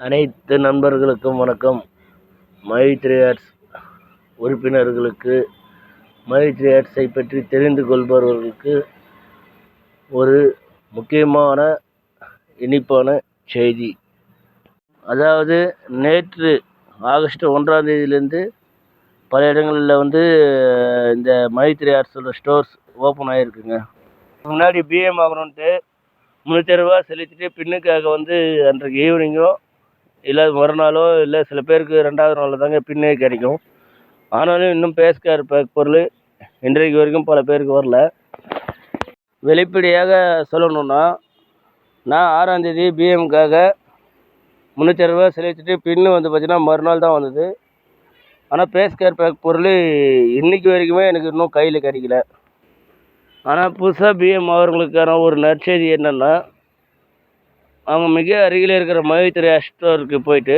அனைத்து நண்பர்களுக்கும் வணக்கம். மைத்ரி ஆர்ட்ஸ் உறுப்பினர்களுக்கு மைத்ரி ஆர்ட்ஸை பற்றி தெரிந்து கொள்பவர்களுக்கு ஒரு முக்கியமான இனிப்பான செய்தி. அதாவது நேற்று ஆகஸ்ட் ஒன்றாம் தேதியிலேருந்து பல இடங்களில் வந்து இந்த மைத்ரி ஆர்ட்ஸோட ஸ்டோர்ஸ் ஓப்பன் ஆகிருக்குங்க முன்னாடி பிஎம் ஆகணுன்ட்டு முந்நூற்றி ரூபா செலுத்திட்டு பின்னுக்காக வந்து அன்றைக்கு ஈவினிங்கும் இல்லை மறுநாளோ இல்லை சில பேருக்கு ரெண்டாவது நாளில் தாங்க பின்னே கிடைக்கும். ஆனாலும் இன்னும் பேஸ்கார் பேக் பொருள். இன்றைக்கு வரைக்கும் பல பேருக்கு வரல. வெளிப்படையாக சொல்லணுன்னா நான் ஆறாந்தேதி பிஎம்காக முந்நூற்றி அறுபது செலுத்திட்டு பின்னு வந்து பார்த்தீங்கன்னா மறுநாள் தான் வந்தது. ஆனால் பேஸ்கேர் பேக் பொருள் இன்றைக்கி வரைக்குமே எனக்கு இன்னும் கையில் கிடைக்கல. ஆனால் புதுசாக பிஎம் அவர்களுக்கான ஒரு நற்செய்தி என்னென்னா அவங்க மிக அருகில் இருக்கிற மகிழ்த்திரை ஸ்டோருக்கு போயிட்டு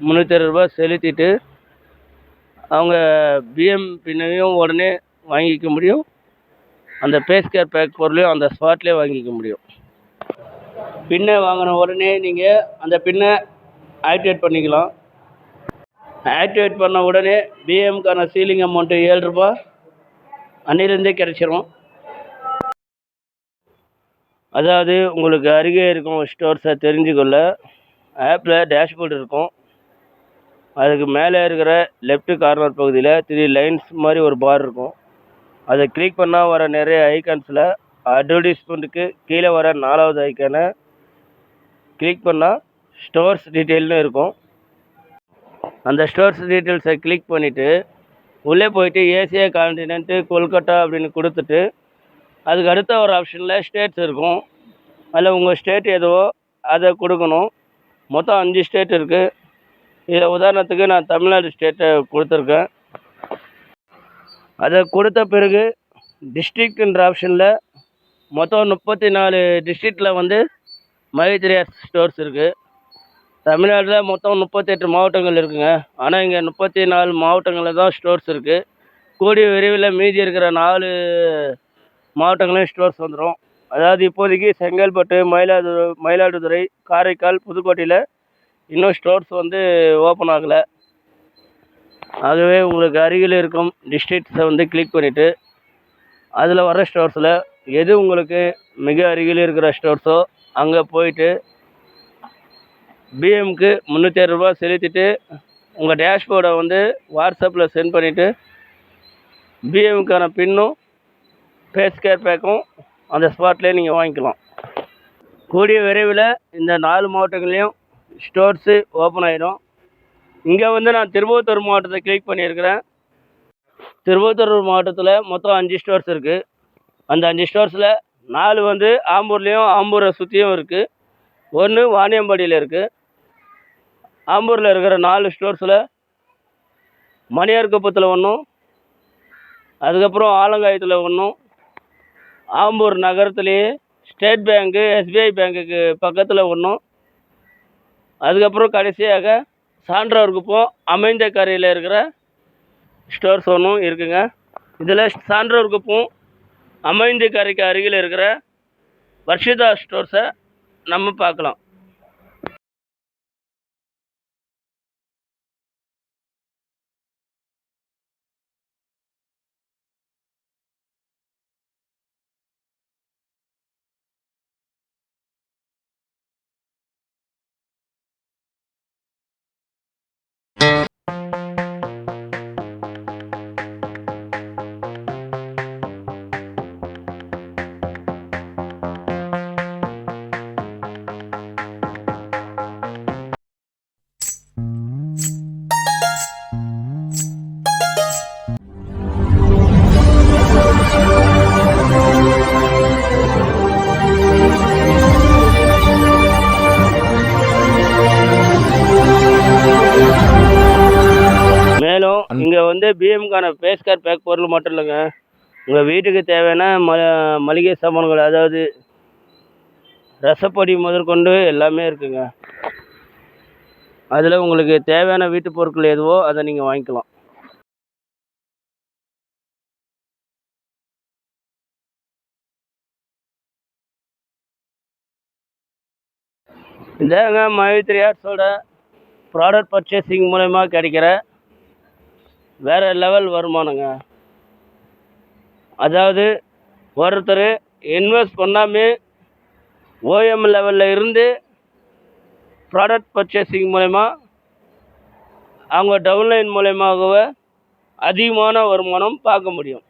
முந்நூற்றி அறுபது ரூபா செலுத்திட்டு அவங்க பிஎம் பின்னையும் உடனே வாங்கிக்க முடியும். அந்த பேஸ்கேர் பேக் பொருளையும் அந்த ஸ்பாட்லேயே வாங்கிக்க முடியும். பின்னை வாங்கின உடனே நீங்கள் அந்த பின்னை ஆக்டிவேட் பண்ணிக்கலாம். ஆக்டிவேட் பண்ண உடனே பிஎம்க்கான சீலிங் அமௌண்ட்டு ஏழு ரூபா அன்னிலேருந்தே கிடச்சிரும். அதாவது உங்களுக்கு அருகே இருக்கும் ஸ்டோர்ஸை தெரிஞ்சுக்கொள்ள ஆப்பில் டேஷ்போர்டு இருக்கும். அதுக்கு மேலே இருக்கிற லெஃப்ட் கார்னர் பகுதியில் த்ரீ லைன்ஸ் மாதிரி ஒரு பார் இருக்கும். அதை கிளிக் பண்ணால் வர நிறைய ஐக்கான்ஸில் அட்வர்டைஸ்மெண்ட்டுக்கு கீழே வர நாலாவது ஐக்கானை கிளிக் பண்ணால் ஸ்டோர்ஸ் டீட்டெயில்னு இருக்கும். அந்த ஸ்டோர்ஸ் டீட்டெயில்ஸை கிளிக் பண்ணிவிட்டு உள்ளே போயிட்டு ஏசியா கான்டினென்ட்டு கொல்கட்டா அப்படின்னு கொடுத்துட்டு அதுக்கு அடுத்த ஒரு ஆப்ஷனில் ஸ்டேட்ஸ் இருக்கும். அதில் உங்கள் ஸ்டேட் எதுவோ அதை கொடுக்கணும். மொத்தம் அஞ்சு ஸ்டேட் இருக்குது இதில் உதாரணத்துக்கு நான் தமிழ்நாடு ஸ்டேட்டை கொடுத்துருக்கேன். அதை கொடுத்த பிறகு டிஸ்ட்ரிக்ட்ன்ற ஆப்ஷனில் மொத்தம் முப்பத்தி நாலு டிஸ்ட்ரிக்டில் வந்து மைத்ரியா ஸ்டோர்ஸ் இருக்குது தமிழ்நாட்டில் மொத்தம் முப்பத்தெட்டு மாவட்டங்கள் இருக்குங்க. ஆனால் இங்கே முப்பத்தி நாலு மாவட்டங்களில் தான் ஸ்டோர்ஸ் இருக்குது கூடிய விரைவில் மீதி இருக்கிற நாலு மாவட்டங்களையும் ஸ்டோர்ஸ் வந்துடும் அதாவது இப்போதைக்கு செங்கல்பட்டு மயிலாடுதுறை மயிலாடுதுறை காரைக்கால் புதுக்கோட்டையில் இன்னும் ஸ்டோர்ஸ் வந்து ஓப்பன் ஆகலை. ஆகவே உங்களுக்கு அருகில் இருக்கும் டிஸ்ட்ரிக்ட்ஸை வந்து கிளிக் பண்ணிவிட்டு அதில் வர ஸ்டோர்ஸில் எது உங்களுக்கு மிக அருகில் இருக்கிற ஸ்டோர்ஸோ அங்கே போயிட்டு பிஎம்க்கு முந்நூற்றி அறுபது ரூபா செலுத்திட்டு உங்கள் டேஷ்போர்டை வந்து வாட்ஸ்அப்பில் சென்ட் பண்ணிவிட்டு பிஎம்க்கான பின்னும் ஃபேஸ் கேர் பேக்கும் அந்த ஸ்பாட்லேயே நீங்கள் வாங்கிக்கலாம். கூடிய விரைவில் இந்த நாலு மாவட்டங்கள்லேயும் ஸ்டோர்ஸு ஓப்பன் ஆகிடும் இங்கே வந்து நான் திருவத்தூர் மாவட்டத்தை கிளிக் பண்ணியிருக்கிறேன். திருவத்தூர் மாவட்டத்தில் மொத்தம் அஞ்சு ஸ்டோர்ஸ் இருக்குது அந்த அஞ்சு ஸ்டோர்ஸில் நாலு வந்து ஆம்பூர்லேயும் ஆம்பூரை சுற்றியும் இருக்குது ஒன்று வாணியம்பாடியில் இருக்குது ஆம்பூரில் இருக்கிற நாலு ஸ்டோர்ஸில் மணியார் குப்பத்தில் ஒன்றும் அதுக்கப்புறம் ஆலங்காயத்தில் ஒன்றும் ஆம்பூர் நகரத்துலேயே ஸ்டேட் பேங்க்கு எஸ்பிஐ பேங்க்குக்கு பக்கத்தில் ஒன்றும் அதுக்கப்புறம் கடைசியாக சான்றோர் குப்பம் அமைந்த கரையில் இருக்கிற ஸ்டோர்ஸ் ஒன்றும் இருக்குங்க. இதில் சான்றோர் குப்பம் அமைந்த கரைக்கு அருகில் இருக்கிற வர்ஷிதா ஸ்டோர்ஸை நம்ம பார்க்கலாம். மேலும் இங்கே வந்து பிஎம்கான பேஸ்கார் பேக் பொருள் மட்டும் இல்லைங்க. உங்கள் வீட்டுக்கு தேவையான ம மளிகை சாமான்கள் அதாவது ரசப்பொடி முதற்கொண்டு எல்லாமே இருக்குங்க. அதில் உங்களுக்கு தேவையான வீட்டு பொருட்கள் எதுவோ அதை நீங்கள் வாங்கிக்கலாம். இதாங்க மைத்ரி ஆர்ட்ஸோட ப்ராடக்ட் பர்ச்சேசிங் மூலயமா கிடைக்கிற வேறு லெவல் வருமானங்க. அதாவது ஒருத்தர் இன்வெஸ்ட் பண்ணாமே ஓஎம் லெவலில் இருந்து ப்ராடக்ட் பர்ச்சேசிங் மூலயமா அவங்க டவுன்லைன் மூலயமாகவே அதிகமான வருமானம் பார்க்க முடியும்.